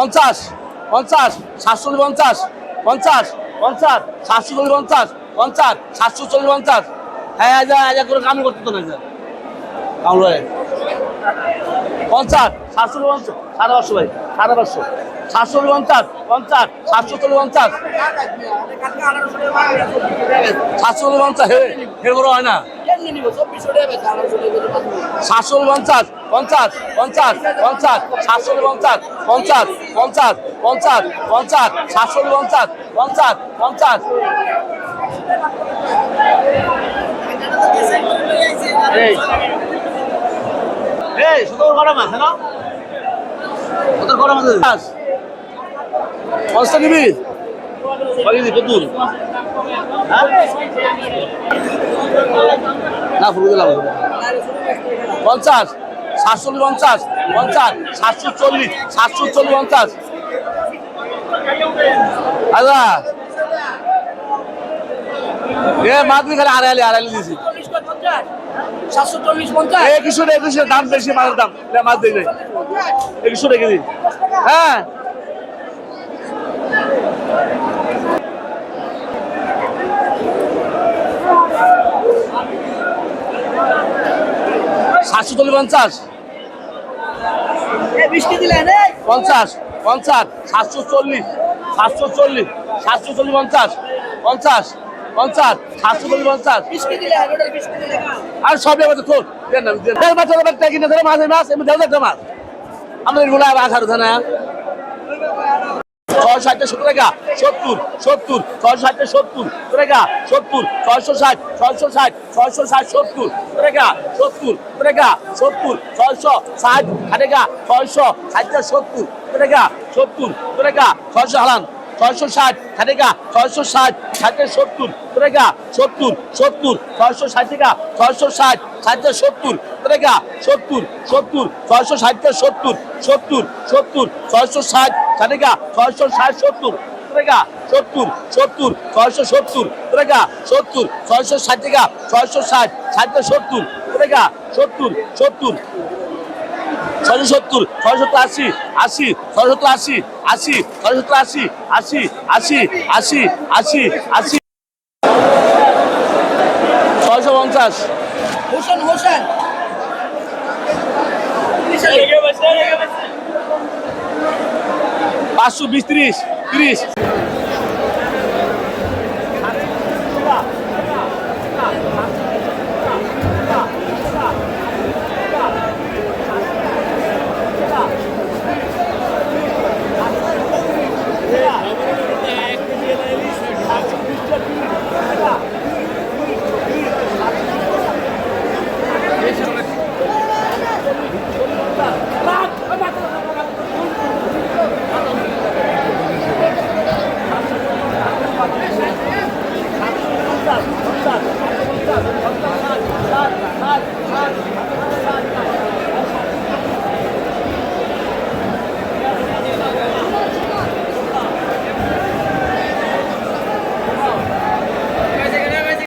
পঞ্চাশ পঞ্চাশ সাতশো পঞ্চাশ পঞ্চাশ পঞ্চাশ সাতশো চল্লিশ পঞ্চাশ পঞ্চাশ সাতশো চল্লিশ পঞ্চাশ হ্যাঁ হাজার হাজার করে কাম করতে তো না স্যার ভাই পঞ্চাশ সাতশো পঞ্চাশ সাড়ে পাঁচশো ভাই সাড়ে পাঁচশো সাতশো পঞ্চাশ পঞ্চাশ সাতশো চল্লিশ পঞ্চাশ সাতশো পঞ্চাশ হে হে বড় হয় না সাতশো পঞ্চাশ পঞ্চাশ পঞ্চাশ পঞ্চাশ সাতশো পঞ্চাশ পঞ্চাশ পঞ্চাশ পঞ্চাশ পঞ্চাশ সাতশো পঞ্চাশ পঞ্চাশ পঞ্চাশ। এই। এই শুধু গরম আছে না? কত গরম আছে। পঞ্চাশ। নিবি? বাকি দি কত না ফুল দিলাম পঞ্চাশ। সাতশো পঞ্চাশ পঞ্চাশ সাতশো চল্লিশ সাতশো চল্লিশ পঞ্চাশ আচ্ছা এ মাদুরি খালি আড়াইলে আড়াইলে দিয়েছি সাতশো চল্লিশ পঞ্চাশ দাম বেশি মাছের দাম। মাছ হ্যাঁ। সাতশো চল্লিশ পঞ্চাশ। পঞ্চাশ পঞ্চাশ সাতশো চল্লিশ সাতশো চল্লিশ সাতশো চল্লিশ পঞ্চাশ পঞ্চাশ পঞ্চাশ সাতশো চল্লিশ পঞ্চাশ। বিশ কেজি নেন ওটা বিশ কেজি নেন আর সব এবার তো দেন না দেন দেড় বছর এবার ট্যাগি না ধরে মাছ মাছ এমনি দেওয়া মাছ। আমাদেরগুলা আঠারো থানা ছয় ষাটটা সত্তর টাকা। সত্তর সত্তর ছয় ষাটটা সত্তর টাকা। সত্তর, ছয়শো ষাট ছয়শো ষাট ছয়শো ষাট, সত্তর টাকা। সত্তর টাকা, সত্তর, ছয়শো ষাট টাকা, ছয়শো ষাটটা সত্তর টাকা সত্তর টাকা, ছয়শো হালান। ছয়শো ষাট টাকা ছয়শো ষাট ষাটে সত্তর টাকা সত্তর সত্তর, ছয়শো ষাট টাকা ছয়শো ষাট ষাটে সত্তর টাকা সত্তর সত্তর, ছয়শো ষাটটা সত্তর সত্তর সত্তর, ছয়শো ষাট টাকা ছয়শো ষাট, সত্তর টাকা সত্তর সত্তর, ছয়শো সত্তর টাকা সত্তর, ছয়শো ষাট টাকা ছয়শো ষাট ষাটটা সত্তর টাকা সত্তর সত্তর, ছয়শো সত্তর ছয়শো সত্তর আশি আশি, ছয়শো সত্তর আশি আশি সত্তর আশি আশি আশি আশি আশি আশি ছয়শো পঞ্চাশ। হোসেন হোসেন। পাঁচশো বিশ ত্রিশ ত্রিশ।